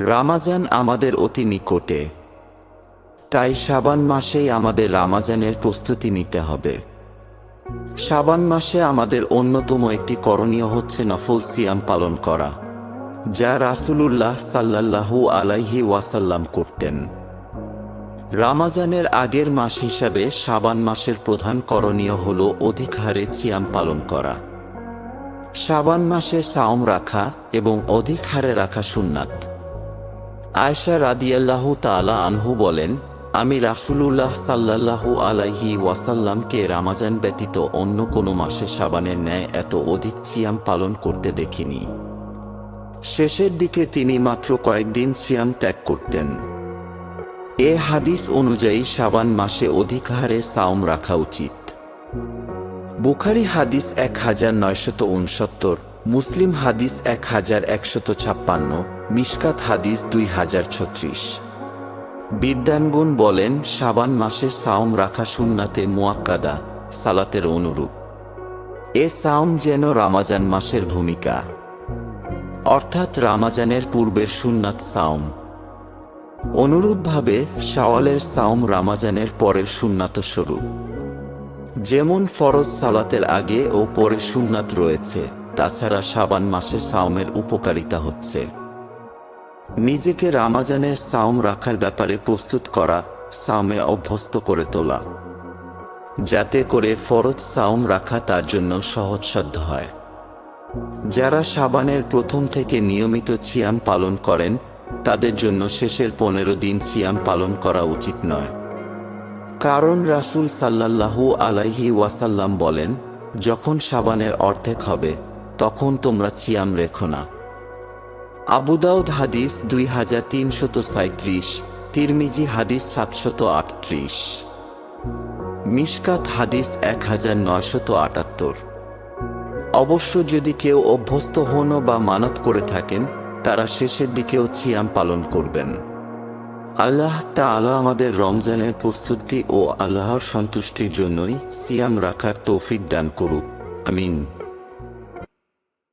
রামাজান আমাদের অতি নিকটে। তাই সাবান মাসেই আমাদের রামাজানের প্রস্তুতি নিতে হবে। সাবান মাসে আমাদের অন্যতম একটি করণীয় হচ্ছে নফল সিয়াম পালন করা, যা রাসূলুল্লাহ সাল্লাল্লাহু আলাইহি ওয়াসাল্লাম করতেন। রামাজানের আগের মাস হিসাবে সাবান মাসের প্রধান করণীয় হল অধিক হারে সিয়াম পালন করা। সাবান মাসে সাওম রাখা এবং অধিক হারে রাখা সুন্নাত। আয়সা রাদিয়াল্লাহু তাআলা আনহু বলেন, আমি রাসূলুল্লাহ সাল্লাল্লাহু আলাইহি ওয়াসাল্লামকে রামাজান ব্যতীত অন্য কোনো মাসে সাবানের ন্যায় এত অধিক সিয়াম পালন করতে দেখিনি। শেষের দিকে তিনি মাত্র কয়েকদিন সিয়াম ত্যাগ করতেন। এ হাদিস অনুযায়ী সাবান মাসে অধিক হারে সাওম রাখা উচিত। বুখারি হাদিস এক হাজার নয়শত উনসত্তর, মুসলিম হাদিস এক হাজার একশত ছাপ্পান্ন মিশকাত হাদিস দুই হাজার ছত্রিশ। বিদ্যানগুণ বলেন সাবান মাসে সাওম রাখা সুন্নাতে মুয়াক্কাদা সালাতের অনুরূপ। এ সাওম যেন রামাজান মাসের ভূমিকা। অর্থাৎ রামাজানের পূর্বের সুন্নাত সাওম। অনুরূপভাবে শাওয়ালের সাওম রামাজানের পরের সুন্নাত স্বরূপ। যেমন ফরজ সালাতের আগে ও পরে সুন্নাত রয়েছে, তাছাড়া সাবান মাসে সাওমের উপকারিতা হচ্ছে। নিজেকে রামাজানের সাওম রাখার ব্যাপারে প্রস্তুত করা, সাওমে অভ্যস্ত করে তোলা। যাতে করে ফরজ সাওম রাখা তার জন্য সহজসাধ্য হয়। যারা সাবানের প্রথম থেকে নিয়মিত সিয়াম পালন করেন, তাদের জন্য শেষের পনেরো দিন সিয়াম পালন করা উচিত নয়। কারণ রাসূল সাল্লাল্লাহু আলাইহি ওয়াসাল্লাম বলেন, যখন সাবানের অর্ধেক হবে, তখন তোমরা সিয়াম রেখো না। আবুদাউদ হাদিস দুই হাজার তিনশত সাঁত্রিশ তিরমিজি হাদিস সাতশত আটত্রিশ, মিশকাত হাদিস এক হাজার নয়শত আটাত্তর। অবশ্য যদি কেউ অভ্যস্ত হন বা মানত করে থাকেন, তারা শেষের দিকেও ছিয়াম পালন করবেন। আল্লাহ তাআলা আমাদের রমজানের প্রস্তুতি ও আল্লাহর সন্তুষ্টির জন্যই সিয়াম রাখার তৌফিক দান করুক। আমিন।